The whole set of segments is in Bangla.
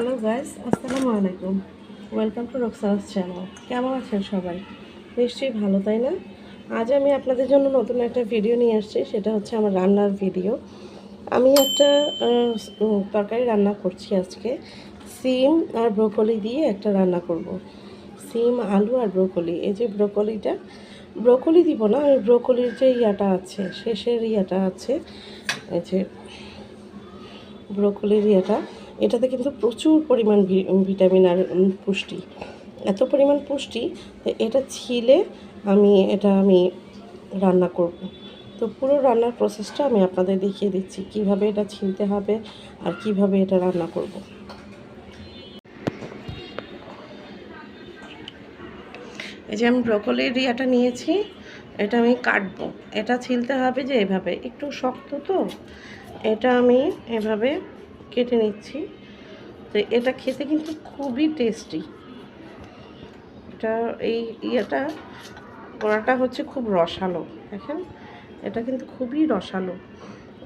হ্যালো গাইস আসসালামু আলাইকুম ওয়েলকাম টু রক্সাস চ্যানেল কেমন আছেন সবাই? নিশ্চয়ই ভালো, তাই না? আজ আমি আপনাদের জন্য নতুন একটা ভিডিও নিয়ে আসছি। সেটা হচ্ছে আমার রান্নার ভিডিও আমি একটা তরকারি রান্না করছি আজকে। সিম আর ব্রোকলি দিয়ে একটা রান্না করব। সিম, আলু আর ব্রোকলি। এই যে ব্রোকলিটা, ব্রোকলি দিব না আমি ব্রোকলির যে ইয়াটা আছে, শেষের ইয়াটা আছে, এই যে ব্রোকলির ইয়েটা। এটাতে কিন্তু প্রচুর পরিমাণ ভিটামিন আর পুষ্টি। এত পরিমাণ পুষ্টি এটা ছিলে আমি, এটা আমি রান্না করব। তো পুরো রান্নার প্রসেসটা আমি আপনাদের দেখিয়ে দিচ্ছি, কীভাবে এটা ছিলতে হবে আর কীভাবে এটা রান্না করব। এই যে আমি ব্রোকলির রিয়াটা নিয়েছি, এটা আমি কাটবো। এটা ছিলতে হবে যে এভাবে। একটু শক্ত তো, এটা আমি এভাবে কেটে নিচ্ছি। তো এটা খেতে কিন্তু খুবই টেস্টি এটা এই ইয়েটা কড়াটা হচ্ছে খুব রসালো, দেখেন? এটা কিন্তু খুবই রসালো।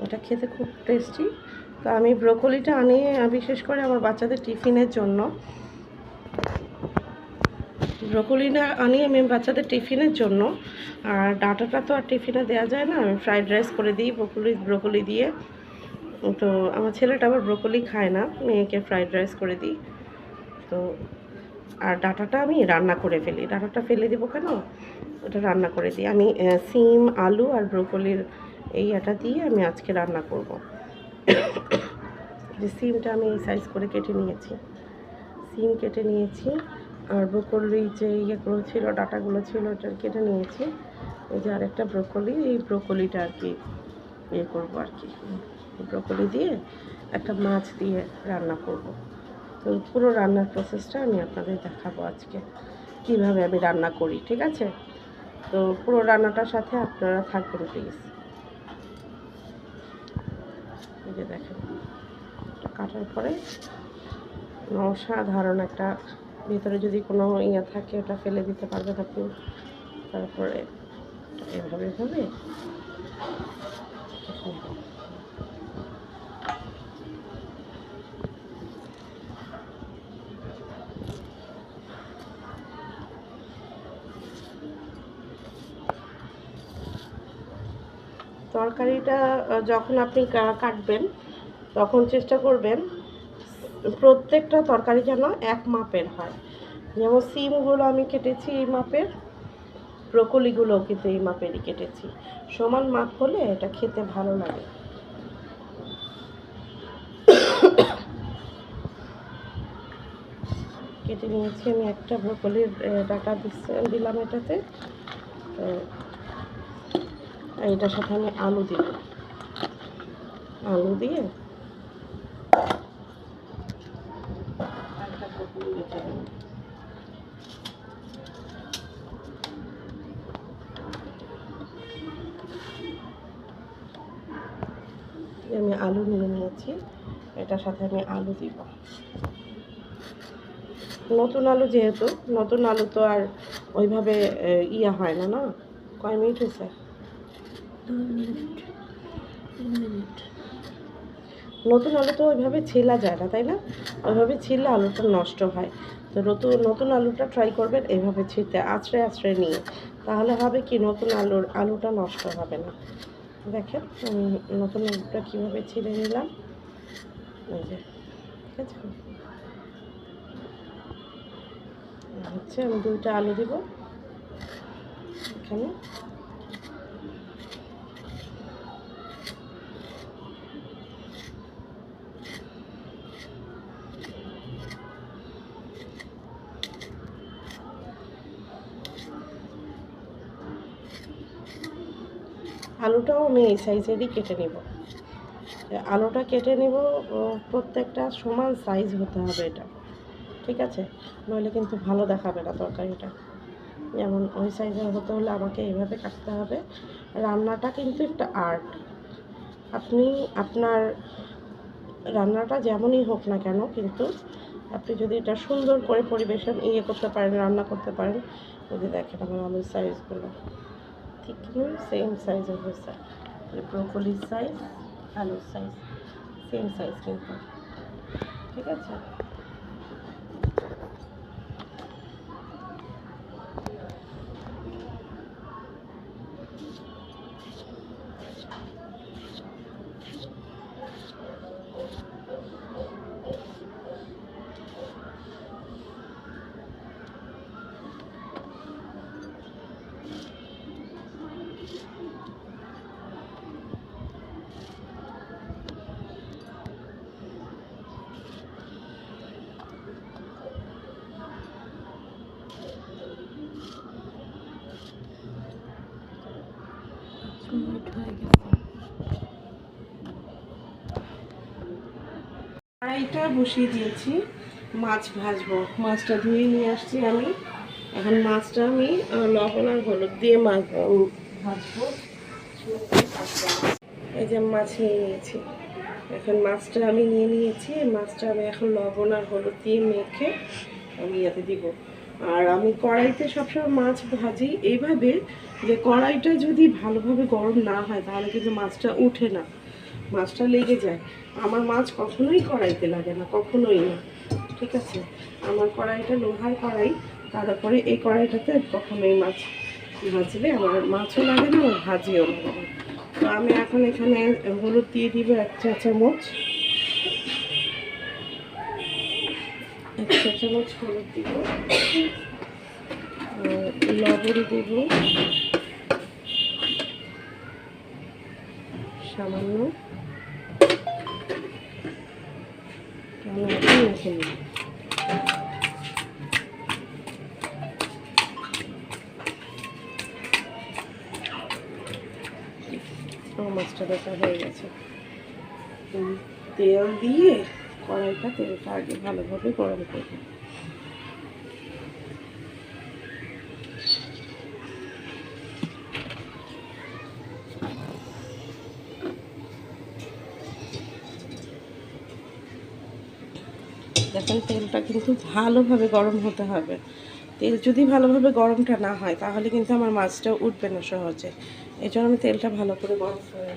এটা খেতে খুব টেস্টি তো আমি ব্রোকলিটা আনি বিশেষ করে আমার বাচ্চাদের টিফিনের জন্য ব্রোকলিটা আনি আমি বাচ্চাদের টিফিনের জন্য। আর ডাঁটাটা তো আর টিফিনে দেওয়া যায় না। আমি ফ্রাইড রাইস করে দিই ব্রোকলি ব্রোকলি দিয়ে। তো আমার ছেলেটা আবার ব্রোকলি খায় না, মেয়েকে ফ্রাইড রাইস করে দিই। তো আর ডাটাটা আমি রান্না করে ফেলি। ডাটাটা ফেলে দিব কেন? ওটা রান্না করে দিই। আমি সিম, আলু আর ব্রোকলির এই এটা দিয়ে আমি আজকে রান্না করব। যে সিমটা আমি এই সাইজ করে কেটে নিয়েছি। সিম কেটে নিয়েছি আর ব্রোকলি যে ইয়েগুলো ছিল, ডাটাগুলো ছিল, ওটা কেটে নিয়েছি। এই যে আরেকটা ব্রোকলি এই ব্রোকলিটা আর কি ইয়ে করব আর কি। ব্রোকলি দিয়ে, একটা মাছ দিয়ে রান্না করব। তো পুরো রান্নার প্রসেসটা আমি আপনাদের দেখাবো আজকে, কীভাবে আমি রান্না করি, ঠিক আছে? তো পুরো রান্নাটার সাথে আপনারা থাকবেন প্লিজ দেখেন কাটার পরে অসাধারণ একটা, ভিতরে যদি কোনো ইয়ে থাকে, ওটা ফেলে দিতে পারবেন আপনি। তারপরে এভাবে এভাবে তরকারিটা যখন আপনি কাটবেন, তখন চেষ্টা করবেন প্রত্যেকটা তরকারি যেন এক মাপের হয়। যেমন সিমগুলো আমি কেটেছি এই মাপের, ব্রোকলিগুলোও কিন্তু এই মাপেরই কেটেছি। সমান মাপ হলে এটা খেতে ভালো লাগে। কেটে নিয়েছি আমি একটা ব্রোকলির ডাটা দিচ্ছে, দিলাম এটাতে। তো এটার সাথে আমি আলু দিব। আলু দিয়ে আমি আলু নিয়ে নিয়েছি। এটার সাথে আমি আলু দিব। নতুন আলু যেহেতু, নতুন আলু তো আর ওইভাবে ইয়া হয় না না? কয় মিনিট হয়েছে? নতুন আলু তো ওইভাবে ছেলা যায় না, তাই না? ওইভাবে ছিললে আলুটা নষ্ট হয়। তো নতুন নতুন আলুটা ট্রাই করবেন এইভাবে ছিলতে আছড়ে আছড়ে নিয়ে। তাহলে হবে কি, নতুন আলুর, আলুটা নষ্ট হবে না। দেখেন নতুন আলুটা কীভাবে ছিঁড়ে নিলাম? ঠিক আছে? হচ্ছে আমি দুইটা আলু দিব। এখানে। আলুটাও আমি এই সাইজেরই কেটে নিব। আলুটা কেটে নিব প্রত্যেকটা সমান সাইজ হতে হবে এটা। ঠিক আছে? নইলে কিন্তু ভালো দেখাবে না তরকারিটা। যেমন ওই সাইজের হতে হলে আমাকে এইভাবে কাটতে হবে। রান্নাটা কিন্তু একটা আর্ট। আপনি, আপনার রান্নাটা যেমনই হোক না কেন কিন্তু আপনি যদি এটা সুন্দর করে পরিবেশন ইয়ে করতে পারেন, রান্না করতে পারেন যদি দেখেন আমার আলুর সাইজগুলো। ঠিক সেম সাইজের হয়েছে ব্রোকলির সাইজ আলুর সাইজ সেম সাইজ কিন্তু ঠিক আছে? কড়াইটা বসিয়ে দিয়েছি। মাছ ভাজবো। মাছটা ধুয়ে নিয়ে আসছি আমি। এখন মাছটা আমি লবণ আর হলুদ দিয়ে মাছ ভাজবো। এই যে মাছ নিয়ে নিয়েছি। এখন মাছটা আমি নিয়ে নিয়েছি। মাছটা আমি এখন লবণ আর হলুদ দিয়ে মেখে আমি ইয়াতে দিব। আর আমি কড়াইতে সবসময় মাছ ভাজি। এইভাবে যে কড়াইটা যদি ভালোভাবে গরম না হয়, তাহলে কিন্তু মাছটা উঠে না। মাছটা লেগে যায়। আমার মাছ কখনোই কড়াইতে লাগে না, কখনোই না। ঠিক আছে? আমার কড়াইটা লোহার কড়াই, তারপরে এই কড়াইটাতে কখনোই মাছ ভাজলে আমার মাছও লাগে না ভাজিও তো আমি এখন এখানে হলুদ দিয়ে দিব এক চা চামচ। এক চা চামচ হলুদ দিব। লবণ দিব। সামান্য। মাছটা হয়ে গেছে। তেল দিয়ে কড়াইটা তেলটা আগে ভালোভাবে গরম করব দেখেন তেলটা কিন্তু ভালোভাবে গরম হতে হবে। তেল যদি ভালোভাবে গরমটা না হয়, তাহলে কিন্তু আমার মাছটা উঠবে না সহজে। এই জন্য আমি তেলটা ভালো করে গরম করে।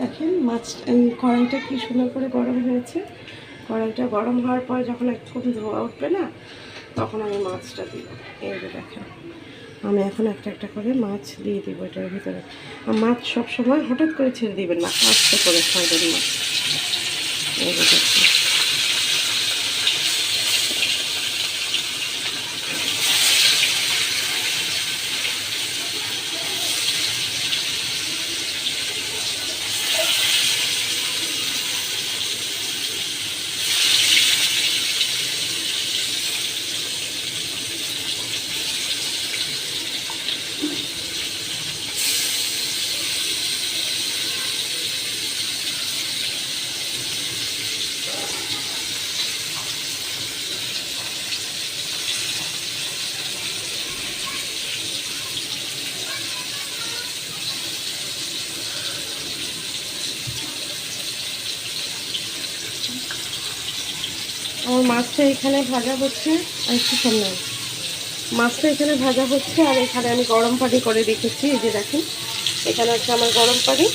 দেখেন, মাছ কড়াইটা কি সুন্দর করে গরম হয়েছে। কড়াইটা গরম হওয়ার পর যখন একটু ধোয়া উঠবে না, তখন আমি মাছটা দিব এই দেখেন। আমি এখন একটা একটা করে মাছ দিয়ে দিব এটার ভিতরে। মাছ সবসময় হঠাৎ করে ছেড়ে দিবেন না, আস্তে করে খাওয়াবেন মাছ এই আমার মাছটা এখানে ভাজা হচ্ছে আর একটু সামনে। মাছটা এখানে ভাজা হচ্ছে আর এখানে আমি গরম পানি করে রেখেছি, এই যে দেখেন। এখানে হচ্ছে আমার গরম পানি।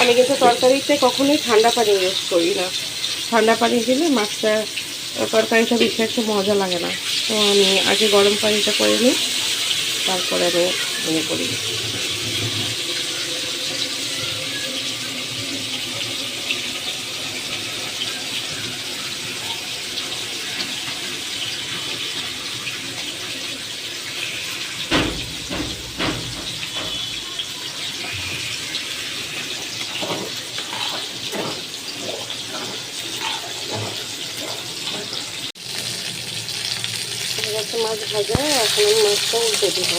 আমি কিন্তু তরকারিতে কখনোই ঠান্ডা পানি ইউজ করি না। ঠান্ডা পানি দিলে মাছটা, তরকারিটা বেশি একটা মজা লাগে না। তো আমি আগে গরম পানিটা করে নিই, তারপরে আমি মনে করি হয়ে গেছে মাছ ভাজা এখন মাছটা উল্টে দেবো।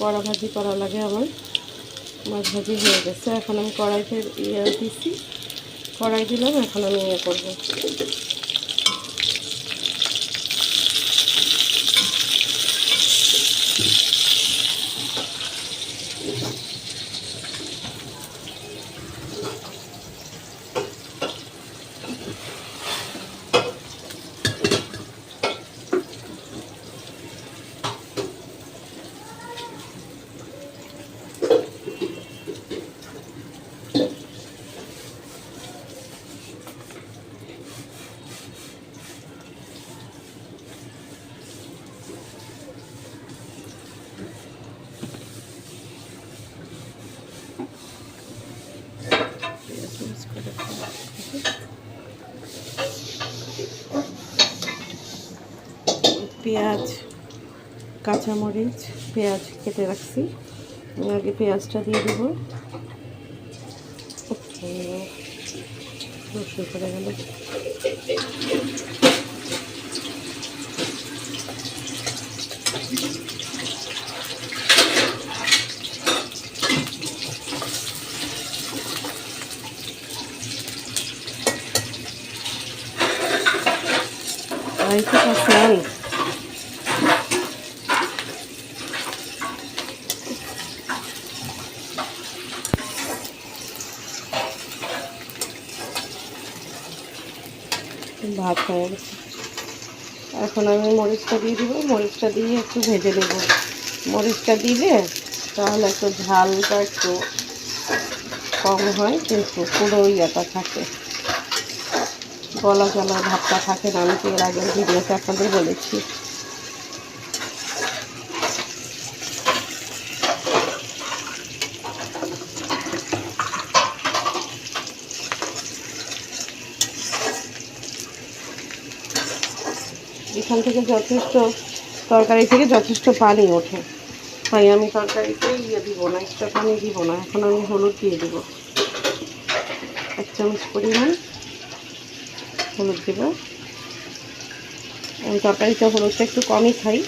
কড়া ভাজি করা লাগে আমার। মাছ ভাজি হয়ে গেছে। এখন আমি কড়াইতে ইয়ে দিচ্ছি কড়াই দিলাম, এখন আমি ইয়ে করব। পেঁয়াজ কাঁচামরিচ পেঁয়াজ কেটে রাখছি। আগে পেঁয়াজটা দিয়ে দেবো। রসুন করে গেল। Qué pasó. ভাত হয়ে গেছে। এখন আমি মরিচটা দিয়ে দিব। মরিচটা দিয়ে একটু ভেজে নেব। মরিচটা দিলে তাহলে একটু ঝালটা একটু কম হয়, কিন্তু পুরো ইয়েটা থাকে। গলা গলা ভাবটা থাকে না, আমি তো এর আগের ভিডিওতে আপনাদের বলেছি। এখান থেকে যথেষ্ট তরকারি থেকে যথেষ্ট পানি ওঠে। তাই আমি তরকারিতে ইয়ে দিব না এক্সট্রা পানি দিব না, এখন আমি হলুদ দিয়ে দিব। এক চামচ পরিমাণ হলুদ দেবো। আমি তরকারিতে হলুদটা একটু কমই খাই।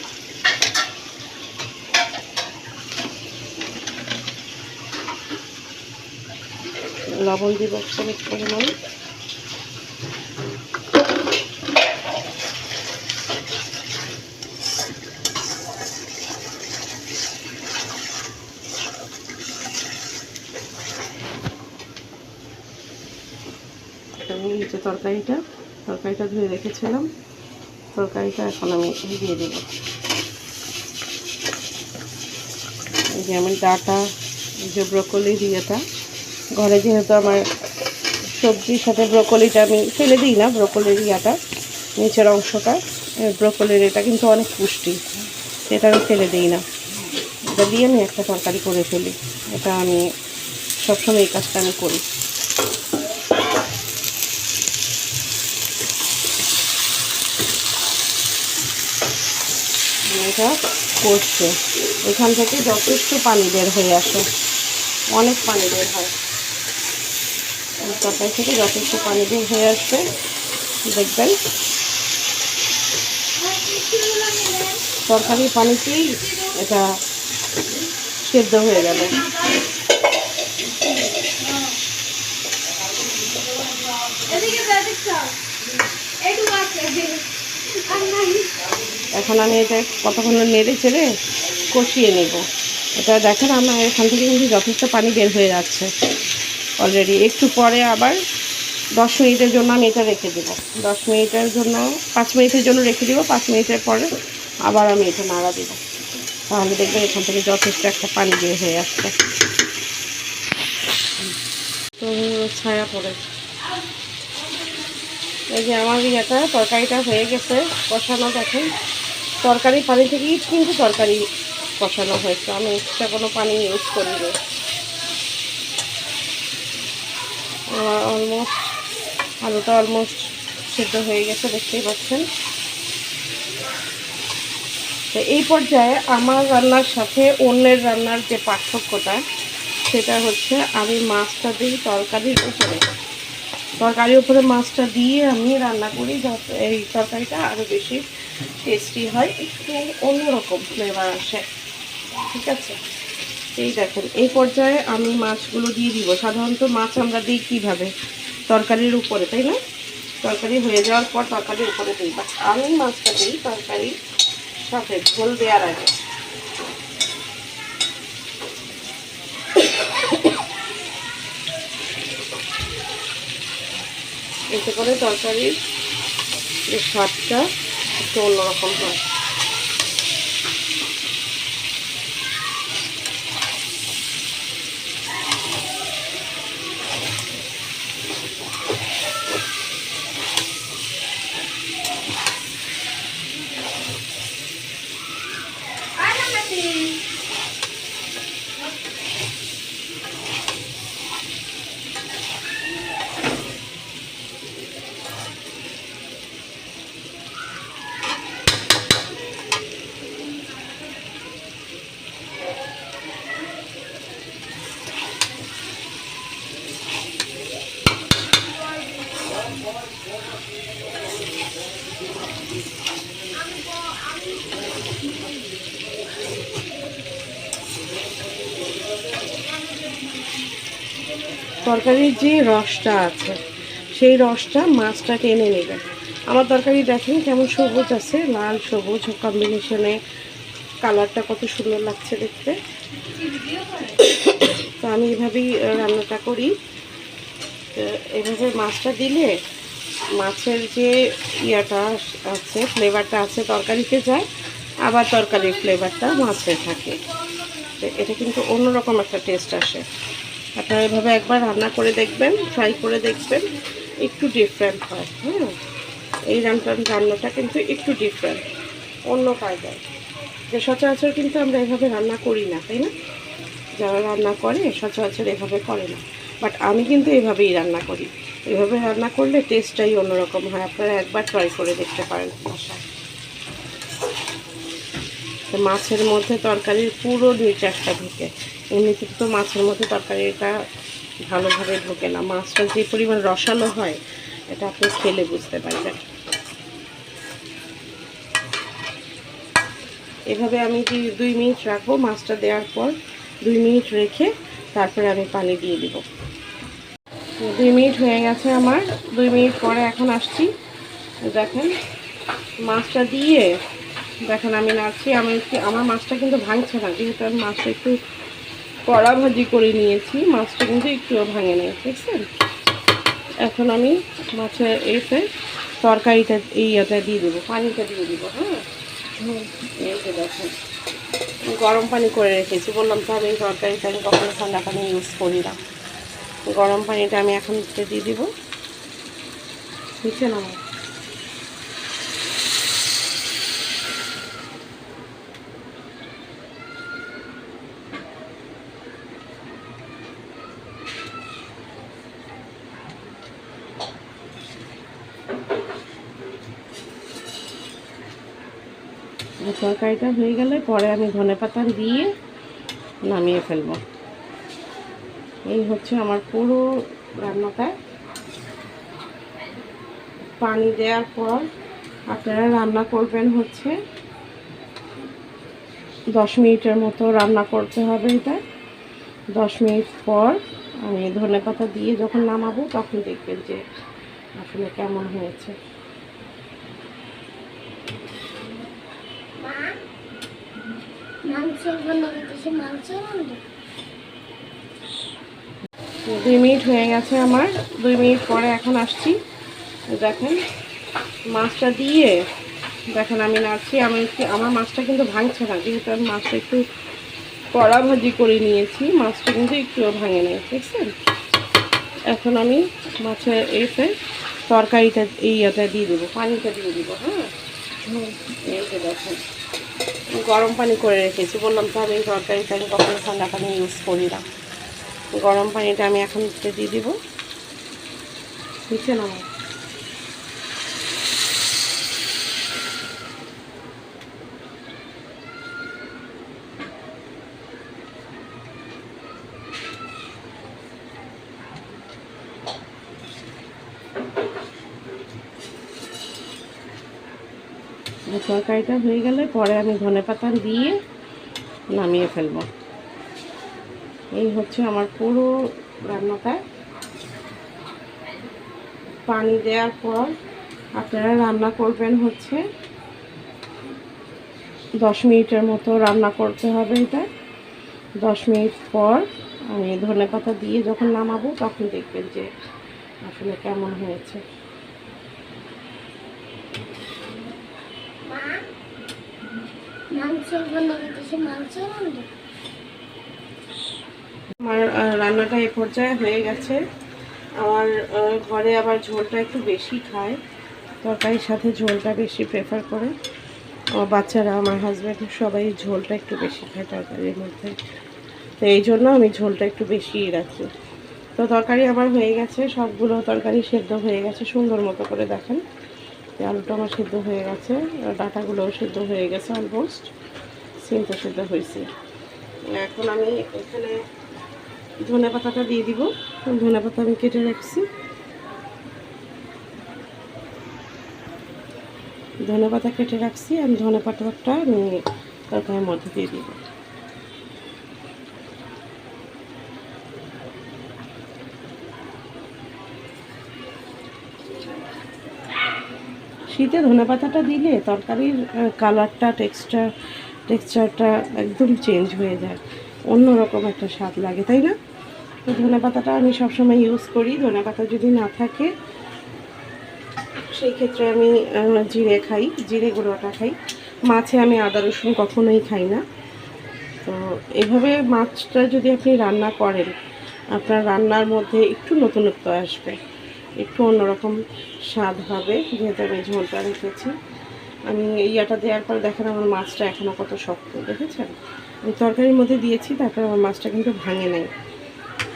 লবণ দিব চামচ পরিমাণ। তরকারিটা তরকারিটা ধুয়ে রেখেছিলাম। তরকারিটা এখন আমি দিয়ে দেব। এই যে আমি ডাটা যে ব্রকলি দিয়েটা ঘরে যেহেতু আমার সবজির সাথে ব্রকলিটা আমি ফেলে দিই না, ব্রকলির ইয়াটা, নিচের অংশটা ব্রকলির এটা কিন্তু অনেক পুষ্টি। সেটা আমি ফেলে দিই না। এটা দিয়ে আমি একটা তরকারি করে ফেলি। এটা আমি সবসময় এই কাজটা আমি করি। এটা করছে। এখান থেকে যথেষ্ট পানি বের হয়ে আসে। অনেক পানি বের হয়। তরকারি থেকে যথেষ্ট পানি বের হয়ে আসবে দেখবেন। তরকারি পানিতেই এটা সেদ্ধ হয়ে যাবে এদিকে দেখছ একটু আছে আর নাই এখন আমি এটা কতক্ষণ নেড়ে চেড়ে কষিয়ে নেব। এটা দেখেন আমার এখান থেকে কিন্তু যথেষ্ট পানি বের হয়ে যাচ্ছে। অলরেডি একটু পরে আবার দশ মিনিটের জন্য আমি এটা রেখে দেবো। দশ মিনিটের জন্য, পাঁচ মিনিটের জন্য রেখে দেবো। পাঁচ মিনিটের পরে আবার আমি এটা নাড়া দেবো। তাহলে দেখবেন এখান থেকে যথেষ্ট একটা পানি বের হয়ে তো ছায়া পড়ে। এই যে আমার ইয়েটা, তরকারিটা হয়ে গেছে কষানো দেখেন। তরকারি পানি থেকেই কিন্তু তরকারি কষানো হয়েছে। আমি এক্সট্রা কোনো পানি ইউজ করিনি। আমার অলমোস্ট আলুটা অলমোস্ট সেদ্ধ হয়ে গেছে, দেখতেই পাচ্ছেন। তো এই পর্যায়ে আমার রান্নার সাথে অন্যের রান্নার যে পার্থক্যটা, সেটা হচ্ছে আমি মাছটা দিই তরকারির উপরে। তরকারির উপরে মাছটা দিয়ে আমি রান্না করি, যাতে এই তরকারিটা আরও বেশি টেস্টি হয়, একটু অন্যরকম ফ্লেভার আসে। ঠিক আছে? এই দেখেন, এই পর্যায়ে আমি মাছগুলো দিয়ে দিব। সাধারণত মাছ আমরা দিই কীভাবে? তরকারির উপরে, তাই না? তরকারি হয়ে যাওয়ার পর তরকারির উপরে দিই। বাট আমি মাছটা দিই তরকারির সাথে ঝোল দেওয়ার আগে। এতে করে তরকারির যে স্বাদটা একটু অন্যরকম হয়। তরকারির যে রসটা আছে, সেই রসটা মাছটা টেনে নেবে। আমার তরকারি দেখেন কেমন সবুজ আছে, লাল সবুজ কম্বিনেশনে কালারটা কত সুন্দর লাগছে দেখতে। তো আমি এভাবেই রান্নাটা করি। এভাবে মাছটা দিলে মাছের যে ইয়াটা আছে ফ্লেভারটা আছে তরকারিতে যায়, আবার তরকারির ফ্লেভারটা মাছে থাকে। এটা কিন্তু অন্যরকম একটা টেস্ট আসে। আপনারা এভাবে একবার রান্না করে দেখবেন ফ্রাই করে দেখবেন, একটু ডিফারেন্ট হয় হ্যাঁ এই রান্নাটা রান্নাটা কিন্তু একটু ডিফারেন্ট অন্য কায়দায়। যে সচরাচর কিন্তু আমরা এভাবে রান্না করি না, তাই না? যারা রান্না করে সচরাচর এভাবে করে না। বাট আমি কিন্তু এভাবেই রান্না করি। এভাবে রান্না করলে টেস্টটাই অন্যরকম হয়। আপনারা একবার ট্রাই করে দেখতে পারেন বাসায় তো মাছের মধ্যে তরকারির পুরো নিচাসটা ঢুকে। এমনিতে তো মাছের মধ্যে তরকারিটা ভালোভাবে ঢোকে না। মাছটা যে পরিমাণ রসালো হয়, এটা আপনি খেলে বুঝতে পারবেন। এভাবে আমি দুই- দুই মিনিট রাখব মাছটা দেওয়ার পর। দুই মিনিট রেখে তারপরে আমি পানি দিয়ে দিব। দুই মিনিট হয়ে গেছে আমার। দুই মিনিট পরে এখন আসছি। দেখেন, মাছটা দিয়ে দেখেন, আমি নাড়ছি, আমি আমার মাছটা কিন্তু ভাঙছে না, যেহেতু আমি মাছটা একটু কড়া ভাজি করে নিয়েছি, মাছটা কিন্তু একটুও ভাঙে নেই দেখছেন এখন আমি মাছের এতে তরকারিটা এই ইয়েটা দিয়ে দেবো, পানিটা দিয়ে দেবো হ্যাঁ? এই যে দেখেন গরম পানি করে রেখেছি, বললাম তো আমি তরকারিটা আমি কখনো ঠান্ডা পানি ইউজ করি না। গরম পানিটা আমি এখন দিয়ে দিব। বুঝছেন আমার তরকারিটা হয়ে গেলে পরে আমি ধনে পাতা দিয়ে নামিয়ে ফেলব। এই হচ্ছে আমার পুরো রান্নাটা। পানি দেওয়ার পর আপনারা রান্না করবেন হচ্ছে দশ মিনিটের মতো রান্না করতে হবে এটা। দশ মিনিট পর আমি ধনে পাতা দিয়ে যখন নামাবো তখন দেখবেন যে আসলে কেমন হয়েছে। দুই মিনিট হয়ে গেছে আমার। দুই মিনিট পরে এখন আসছি। দেখেন, মাছটা দিয়ে, দেখেন আমি নাড়ছি। আমি একটু, আমার মাছটা কিন্তু ভাঙছে না। যেহেতু আমি মাছটা একটু কড়া ভাজি করে নিয়েছি, মাছটা কিন্তু একটুও ভাঙে নেই, দেখছেন? এখন আমি মাছের এতে তরকারিটা, এই দিয়ে দেবো, পানিটা দিয়ে দেবো হ্যাঁ? এই দেখেন গরম পানি করে রেখেছি। বললাম, তো আমি তরকারিতে আমি কখনো ঠান্ডা পানি ইউজ করি না। গরম পানিটা আমি এখন দিয়ে দিব। বুঝছেন আমার তরকারিটা হয়ে গেলে পরে আমি ধনে পাতা দিয়ে নামিয়ে ফেলব। এই হচ্ছে আমার পুরো রান্নাটা। পানি দেওয়ার পর আপনারা রান্না করবেন হচ্ছে দশ মিনিটের মতো রান্না করতে হবে এটা। দশ মিনিট পর আমি ধনে পাতা দিয়ে যখন নামাবো তখন দেখবেন যে আসলে কেমন হয়েছে। আমার রান্নাটা এ পর্যায়ে হয়ে গেছে। আমার ঘরে আবার ঝোলটা একটু বেশি খায়। তরকারির সাথে ঝোলটা বেশি প্রেফার করে। বাচ্চারা, আমার হাজব্যান্ড সবাই ঝোলটা একটু বেশি খায় তরকারির মধ্যে। তো এই জন্য আমি ঝোলটা একটু বেশিই রাখি। তো তরকারি আমার হয়ে গেছে। সবগুলো তরকারি সেদ্ধ হয়ে গেছে। সুন্দর মতো করে দেখেন। আলুটা আমার সেদ্ধ হয়ে গেছে। ডাটাগুলোও সেদ্ধ হয়ে গেছে অলমোস্ট সিমটা সেদ্ধ হয়েছে। এখন আমি এখানে ধনে পাতাটা দিয়ে দিব। ধনে পাতা আমি কেটে রাখছি। ধনে পাতা কেটে রাখছি আমি ধনে পাতাটা আমি তরকারির মধ্যে দিয়ে দিব। শীতে ধনে পাতাটা দিলে তরকারির কালারটা টেক্সচার টেক্সচারটা একদম চেঞ্জ হয়ে যায়। অন্যরকম একটা স্বাদ লাগে, তাই না? তো ধনে পাতাটা আমি সবসময় ইউজ করি। ধনে পাতা যদি না থাকে, সেই ক্ষেত্রে আমি জিরে খাই, জিরে গুঁড়োটা খাই। মাছে আমি আদা রসুন কখনোই খাই না। তো এভাবে মাছটা যদি আপনি রান্না করেন, আপনার রান্নার মধ্যে একটু নতুনত্ব আসবে। একটু অন্যরকম স্বাদ হবে, যেহেতু আমি ঝোলটা রেখেছি। আমি ইয়াটা দেওয়ার পর দেখেন আমার মাছটা এখনও কত শক্ত, দেখেছেন? আমি তরকারির মধ্যে দিয়েছি, তারপর আমার মাছটা কিন্তু ভাঙে নাই।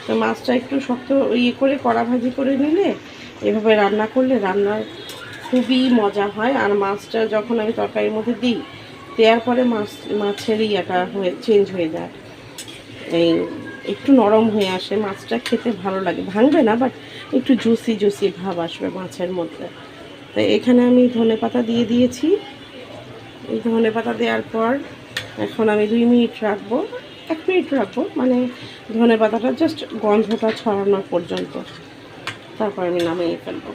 তো মাছটা একটু শক্ত ইয়ে করে, কড়া ভাজি করে নিলে, এভাবে রান্না করলে রান্নার খুবই মজা হয়। আর মাছটা যখন আমি তরকারির মধ্যে দিই, দেওয়ার পরে মাছ, মাছের ইয়াটা হয়ে চেঞ্জ হয়ে যায়। এই একটু নরম হয়ে আসে। মাছটা খেতে ভালো লাগে। ভাঙবে না বাট একটু জুসি জুসি ভাব আসবে মাছের মধ্যে। তো এখানে আমি ধনে পাতা দিয়ে দিয়েছি। এই ধনে পাতা দেওয়ার পর এখন আমি দুই মিনিট রাখব। এক মিনিট রাখব মানে ধনে পাতাটা জাস্ট গন্ধটা ছড়ানো পর্যন্ত। তারপর আমি নামিয়ে ফেলব।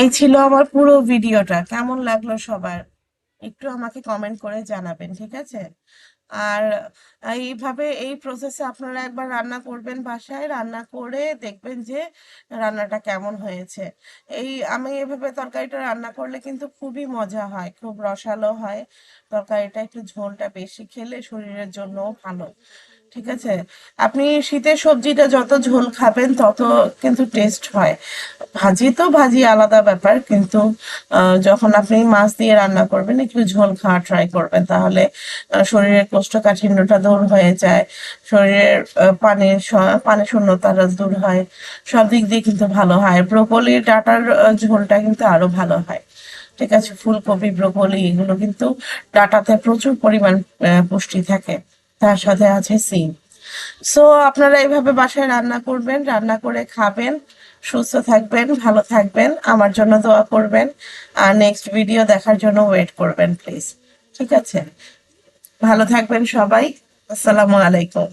এই ছিল আমার পুরো ভিডিওটা। কেমন লাগল সবার? একটু আমাকে কমেন্ট করে জানাবেন, ঠিক আছে? আর এইভাবে এই প্রসেসে আপনারা একবার রান্না করবেন বাসায়, রান্না করে দেখবেন যে রান্নাটা কেমন হয়েছে। এই আমি এভাবে তরকারিটা রান্না করলে কিন্তু খুবই মজা হয়, খুব রসালো হয়। তরকারিটা একটু ঝোলটা বেশি খেলে শরীরের জন্যও ভালো। ঠিক আছে? আপনি শীতের সবজিটা যত ঝোল খাবেন তত কিন্তু টেস্ট হয়। ভাজি তো ভাজি আলাদা ব্যাপার। কিন্তু যখন আপনি মাছ দিয়ে রান্না করবেন একটু ঝোল খাওয়া ট্রাই করবেন তাহলে শরীরের কোষ্ঠকাঠিন্যটা দূর হয়ে যায়। শরীরের পানির পানি শূন্যতাটা দূর হয়। সব দিক দিয়ে কিন্তু ভালো হয়। ব্রোকলি ডাটার ঝোলটা কিন্তু আরও ভালো হয়। ঠিক আছে? ফুলকপি ব্রোকলি এগুলো কিন্তু ডাটাতে প্রচুর পরিমাণ পুষ্টি থাকে। তার সাথে আছে সিম। সো আপনারা এইভাবে বাসায় রান্না করবেন, রান্না করে খাবেন, সুস্থ থাকবেন, ভালো থাকবেন, আমার জন্য দোয়া করবেন, আর নেক্সট ভিডিও দেখার জন্য ওয়েট করবেন প্লিজ ঠিক আছে? ভালো থাকবেন সবাই। আসসালামু আলাইকুম।